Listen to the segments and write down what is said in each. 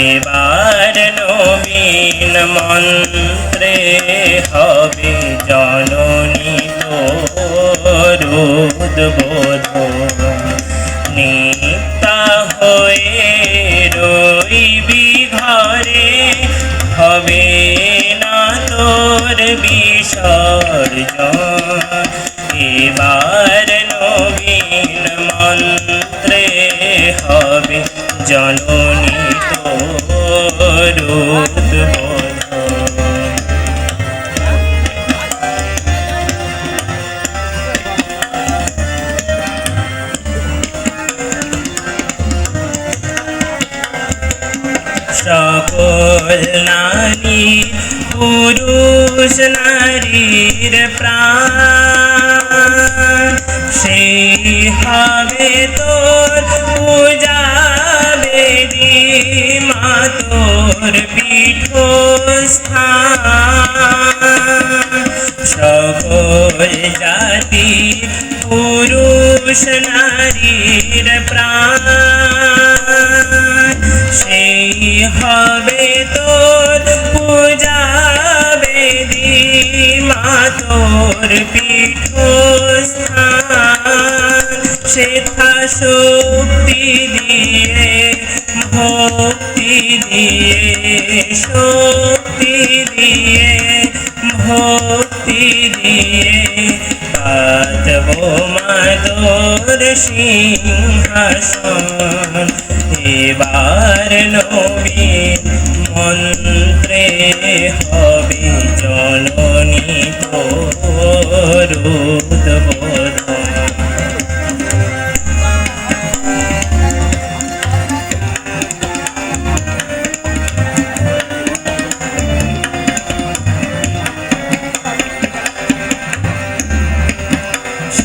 এবার নবীন মন্ত্রে হবে জননী তোরুদ্বোধ নিতা হয়ে রইবি ঘরে, হবে না তোর বিসর্জন। এবার নবীন মন্ত্রে হবে জননী সকল নারী, পুরুষ নারীর প্রাণ। সেই হবে তোর পূজা বেদি, মা তোর পীঠস্থান। সকল জাতি, পুরুষ নারীর প্রাণ। সেই হবে তোর পূজা বেদি মা তোর পীঠস্থান। সেথা শক্তি দিয়ে, ভক্তি দিয়ে, শক্তি দিয়ে, ভক্তি দিয়ে কাঁদব মাদর সিংহাসন। এবার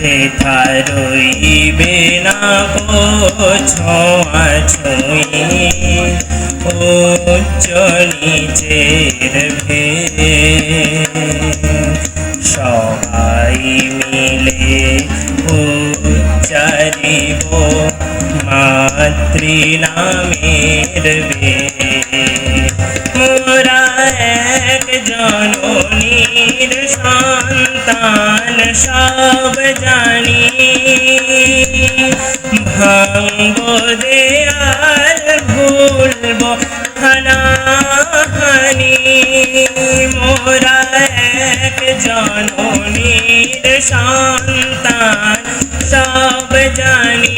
সেথা রইবে না কো ছোঁয়া ছুঁই উচ্চ নিচের ভে সবাই মিলে উচ্চারিব মাতৃ নামের বে মোরা এক জননীর সব জানি। ভাঙ্গ দেয়াল ভুলব হানাহানি। মোরা এক জননীর সন্তান সব জানি।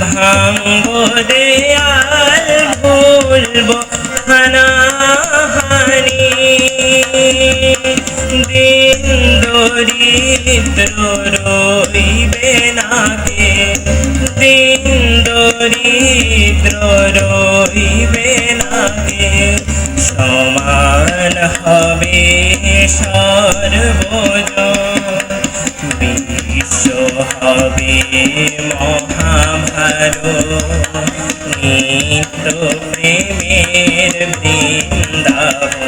ভাঙ্গ দেয়াল ভুলব দরিদ্র রইবে নাকে দিন দরিদ্র রইবে নাকে সমান হবে সর্বজন বিশ্ব হবে মহাভারত নিত্য প্রেমের বৃন্দাবন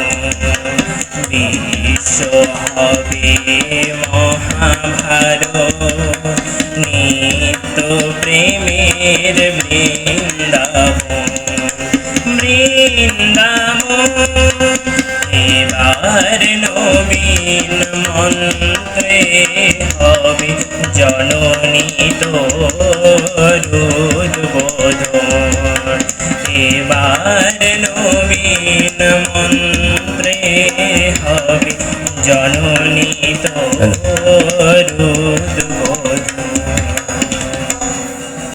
বিশ্ব হবে মহাভারত নিত্য প্রেমের বৃন্দাবন বৃন্দাবন এবার নবীন মন্ত্রে হবে জননী তোরুদ্বোধন এবার নবীন মন্ত্রে হবে জননী good